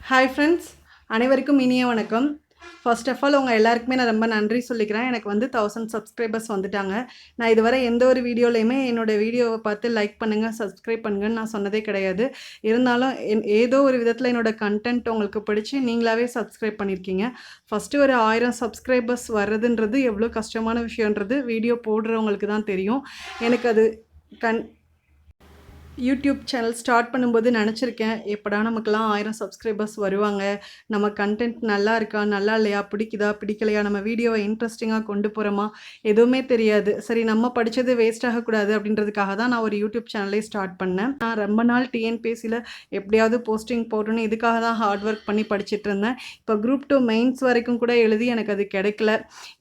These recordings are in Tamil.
ஹாய் ஃப்ரெண்ட்ஸ் அனைவருக்கும் இனிய வணக்கம். ஃபர்ஸ்ட் ஆஃப் ஆல் உங்கள் எல்லாருக்குமே நான் ரொம்ப நன்றி சொல்லிக்கிறேன். எனக்கு வந்து தௌசண்ட் சப்ஸ்கிரைபர்ஸ் வந்துட்டாங்க. நான் இதுவரை எந்த ஒரு வீடியோலையுமே என்னோடய வீடியோவை பார்த்து லைக் பண்ணுங்கள் சப்ஸ்கிரைப் பண்ணுங்கன்னு நான் சொன்னதே கிடையாது. இருந்தாலும் என்- ஏதோ ஒரு விதத்தில் என்னோடய கண்டென்ட் உங்களுக்கு பிடிச்சி நீங்களாவே சப்ஸ்கிரைப் பண்ணியிருக்கீங்க ஃபஸ்ட்டு ஒரு ஆயிரம் சப்ஸ்கிரைபர்ஸ் வர்றதுன்றது எவ்வளோ கஷ்டமான விஷயன்றது வீடியோ போடுறவங்களுக்கு தான் தெரியும். எனக்கு அது கண் யூடியூப் சேனல் ஸ்டார்ட் பண்ணும்போது நினச்சிருக்கேன் எப்படா நமக்கெல்லாம் ஆயிரம் சப்ஸ்கிரைபர்ஸ் வருவாங்க? நம்ம கண்டென்ட் நல்லா இருக்கா? நல்லா இல்லையா? பிடிக்குதா? பிடிக்கலையா? நம்ம வீடியோவை இன்ட்ரெஸ்டிங்காக கொண்டு போகிறோமா எதுவுமே தெரியாது. சரி நம்ம படித்தது வேஸ்ட் ஆகக்கூடாது அப்படின்றதுக்காக தான் நான் ஒரு யூடியூப் சேனலே ஸ்டார்ட் பண்ணேன். நான் ரொம்ப நாள் டிஎன்பிஎஸ்சியில் எப்படியாவது போஸ்டிங் போடணும்னு இதுக்காக தான் ஹார்ட் ஒர்க் பண்ணி படிச்சுட்டு இருந்தேன். இப்போ குரூப் டூ மெயின்ஸ் வரைக்கும் கூட எழுதி எனக்கு அது கிடைக்கல.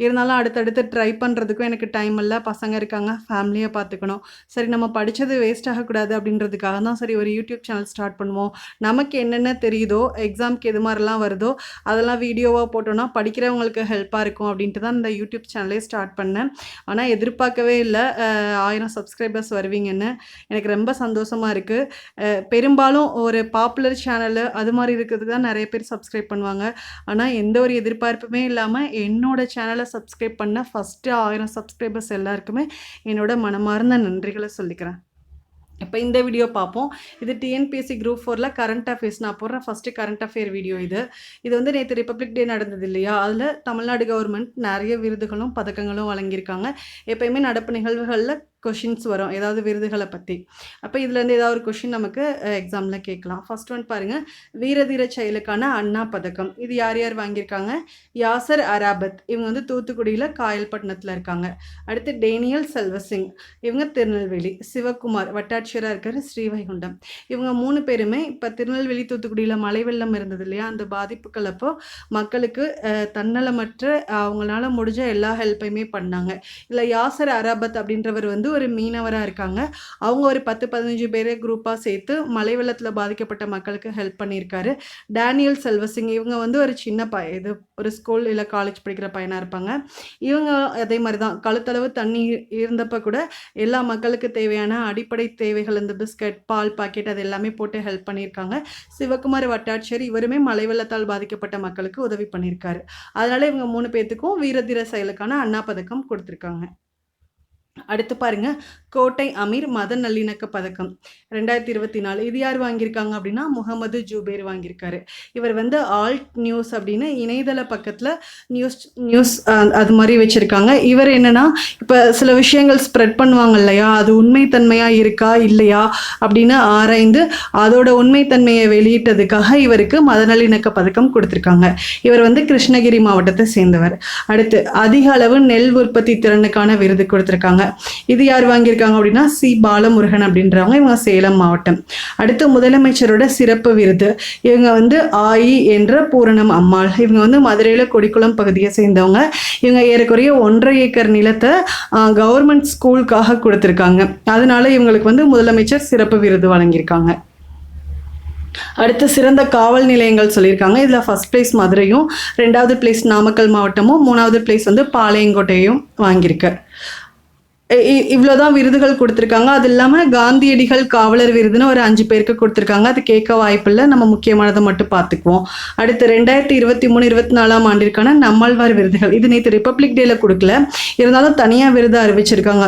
இருந்தாலும் அடுத்தடுத்து ட்ரை பண்ணுறதுக்கும் எனக்கு டைம் இல்லை. பசங்க இருக்காங்க ஃபேமிலியை பார்த்துக்கணும். சரி நம்ம படித்தது வேஸ்ட் ஆகக்கூடாது அப்படின்றதுக்காக தான் சரி ஒரு யூடியூப் சேனல் ஸ்டார்ட் பண்ணுவோம். நமக்கு என்னென்ன தெரியுதோ எக்ஸாம்க்கு எது மாதிரிலாம் வருதோ அதெல்லாம் வீடியோவாக போட்டோன்னா படிக்கிறவங்களுக்கு ஹெல்ப்பாக இருக்கும் அப்படின்ட்டு தான் இந்த யூடியூப் சேனலே ஸ்டார்ட் பண்ணேன். ஆனால் எதிர்பார்க்கவே இல்லை. ஆயிரம் சப்ஸ்கிரைபர்ஸ் வருவீங்கன்னு. எனக்கு ரொம்ப சந்தோஷமாக இருக்குது பெரும்பாலும் ஒரு பாப்புலர் சேனலு அது மாதிரி இருக்கிறதுக்கு தான் நிறைய பேர் சப்ஸ்கிரைப் பண்ணுவாங்க. ஆனால் எந்த ஒரு எதிர்பார்ப்புமே இல்லாமல் என்னோட சேனலை சப்ஸ்கிரைப் பண்ண ஃபஸ்ட்டு ஆயிரம் சப்ஸ்கிரைபர்ஸ் எல்லாருக்குமே என்னோட மனமார்ந்த நன்றிகளை சொல்லிக்கிறேன். இப்போ இந்த வீடியோ பார்ப்போம் இது டிஎன்பிஎஸ்சி குரூப் ஃபோரில் கரண்ட் அஃபேர்ஸ் நான் போடுற ஃபஸ்ட்டு கரண்ட் அஃபேர் வீடியோ இது. இது வந்து நேற்று ரிப்பப்ளிக் டே நடந்தது இல்லையா? அதில் தமிழ்நாடு கவர்மெண்ட் நிறைய விருதுகளும் பதக்கங்களும் வழங்கியிருக்காங்க. எப்பயுமே நடப்பு நிகழ்வுகளில் கொஷின்ஸ் வரும். ஏதாவது விருதுகளை பற்றி அப்போ இதுலேருந்து ஏதாவது ஒரு கொஷின் நமக்கு எக்ஸாமில் கேட்கலாம். ஃபர்ஸ்ட் ஒன் பாருங்கள் வீரதீர செயலுக்கான அண்ணா பதக்கம். இது யார் யார் வாங்கியிருக்காங்க? யாசர் அராபத். இவங்க வந்து தூத்துக்குடியில் காயல்பட்டினத்தில் இருக்காங்க. அடுத்து டேனியல் செல்வசிங். இவங்க திருநெல்வேலி. சிவகுமார் வட்டாட்சியராக இருக்கிற ஸ்ரீவைகுண்டம். இவங்க மூணு பேருமே இப்போ திருநெல்வேலி தூத்துக்குடியில் மழை வெள்ளம் இருந்தது இல்லையா? அந்த பாதிப்புகள் அப்போ மக்களுக்கு தன்னலமற்ற அவங்களால முடிஞ்ச எல்லா ஹெல்ப்பையுமே பண்ணாங்க. இல்லை யாசர் அராபத் அப்படின்றவர் வந்து ஒரு மீனவராக இருக்காங்க. அவங்க ஒரு பத்து பதினஞ்சு பேரை குரூப்பாக சேர்த்து மழை வெள்ளத்தில் பாதிக்கப்பட்ட மக்களுக்கு ஹெல்ப் பண்ணியிருக்காரு. டேனியல் செல்வசிங் இவங்க வந்து ஒரு சின்ன ப இது ஒரு ஸ்கூல் இல்லை காலேஜ் படிக்கிற பையனாக இருப்பாங்க. இவங்க அதே மாதிரி தான் கழுத்தளவு தண்ணி இருந்தப்போ கூட எல்லா மக்களுக்கு தேவையான அடிப்படை தேவைகள் இந்த பிஸ்கட் பால் பாக்கெட் அது எல்லாமே போட்டு ஹெல்ப் பண்ணியிருக்காங்க. சிவகுமார் வட்டாட்சியர் இவருமே மழை வெள்ளத்தால் பாதிக்கப்பட்ட மக்களுக்கு உதவி பண்ணியிருக்காரு. அதனால இவங்க மூணு பேர்த்துக்கும் வீரதீர செயலுக்கான அண்ணா பதக்கம் கொடுத்துருக்காங்க. அடுத்து பாருங்க கோட்டை அமீர் மத நல்லிணக்க பதக்கம். ரெண்டாயிரத்தி இருபத்தி நாலு இது யார் வாங்கியிருக்காங்க அப்படின்னா முகமது ஜூபேர் வாங்கியிருக்காரு. இவர் வந்து ஆல்ட் நியூஸ் அப்படின்னு இணையதள பக்கத்தில் நியூஸ் நியூஸ் அது மாதிரி வச்சுருக்காங்க. இவர் என்னன்னா இப்போ சில விஷயங்கள் ஸ்ப்ரெட் பண்ணுவாங்க இல்லையா? அது உண்மைத்தன்மையாக இருக்கா இல்லையா? அப்படின்னு ஆராய்ந்து அதோட உண்மைத்தன்மையை வெளியிட்டதுக்காக இவருக்கு மத நல்லிணக்க பதக்கம் கொடுத்துருக்காங்க. இவர் வந்து கிருஷ்ணகிரி மாவட்டத்தை சேர்ந்தவர். அடுத்து அதிக அளவு நெல் உற்பத்தி திறனுக்கான விருது கொடுத்துருக்காங்க. இது யார் வாங்கியிருக்காங்க அப்படின்னா சி. பாலமுருகன் அப்படின்றவங்க. இவங்க சேலம் மாவட்டம். அடுத்து முதலமைச்சரோட சிறப்பு விருது. இவங்க வந்து ஆயி என்ற பூரணம் அம்மாள். இவங்க வந்து மதுரையில் கொடிக்குளம் பகுதியை சேர்ந்தவங்க. இவங்க ஏறக்குறைய ஒன்றரை ஏக்கர் நிலத்தை கவர்மெண்ட் ஸ்கூலுக்காக கொடுத்துருக்காங்க. அதனால இவங்களுக்கு வந்து முதலமைச்சர் சிறப்பு விருது வழங்கியிருக்காங்க. அடுத்து சிறந்த காவல் நிலையங்கள் சொல்லியிருக்காங்க. இதில் ஃபஸ்ட் பிளேஸ் மதுரையும் ரெண்டாவது பிளேஸ் நாமக்கல் மாவட்டமும் மூணாவது பிளேஸ் வந்து பாளையங்கோட்டையும் வாங்கியிருக்கு. இவ்வளோதான் விருதுகள் கொடுத்துருக்காங்க. அது இல்லாமல் காந்தியடிகள் காவலர் விருதுன்னு ஒரு அஞ்சு பேருக்கு கொடுத்துருக்காங்க. அது கேட்க வாய்ப்பில்லை. நம்ம முக்கியமானதை மட்டும் பார்த்துக்குவோம். அடுத்து ரெண்டாயிரத்தி இருபத்தி மூணு இருபத்தி நாலாம் ஆண்டிற்கான நம்மாழ்வார் விருதுகள். இது நேற்று ரிப்பப்ளிக் டேல கொடுக்கல. இருந்தாலும் தனியாக விருது அறிவிச்சிருக்காங்க.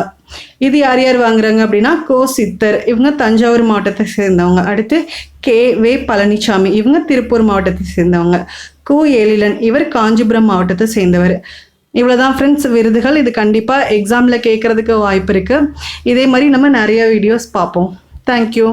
இது யார் யார் வாங்குறாங்க அப்படின்னா கோ சித்தர். இவங்க தஞ்சாவூர் மாவட்டத்தை சேர்ந்தவங்க. அடுத்து கே வே பழனிசாமி இவங்க திருப்பூர் மாவட்டத்தை சேர்ந்தவங்க. கு ஏலிலன் இவர் காஞ்சிபுரம் மாவட்டத்தை சேர்ந்தவர். இவ்வளோதான் ஃப்ரெண்ட்ஸ் விருதுகள். இது கண்டிப்பாக எக்ஸாமில் கேட்குறதுக்கு வாய்ப்பு இருக்குது இதே மாதிரி நம்ம நிறைய வீடியோஸ் பார்ப்போம். தேங்க்யூ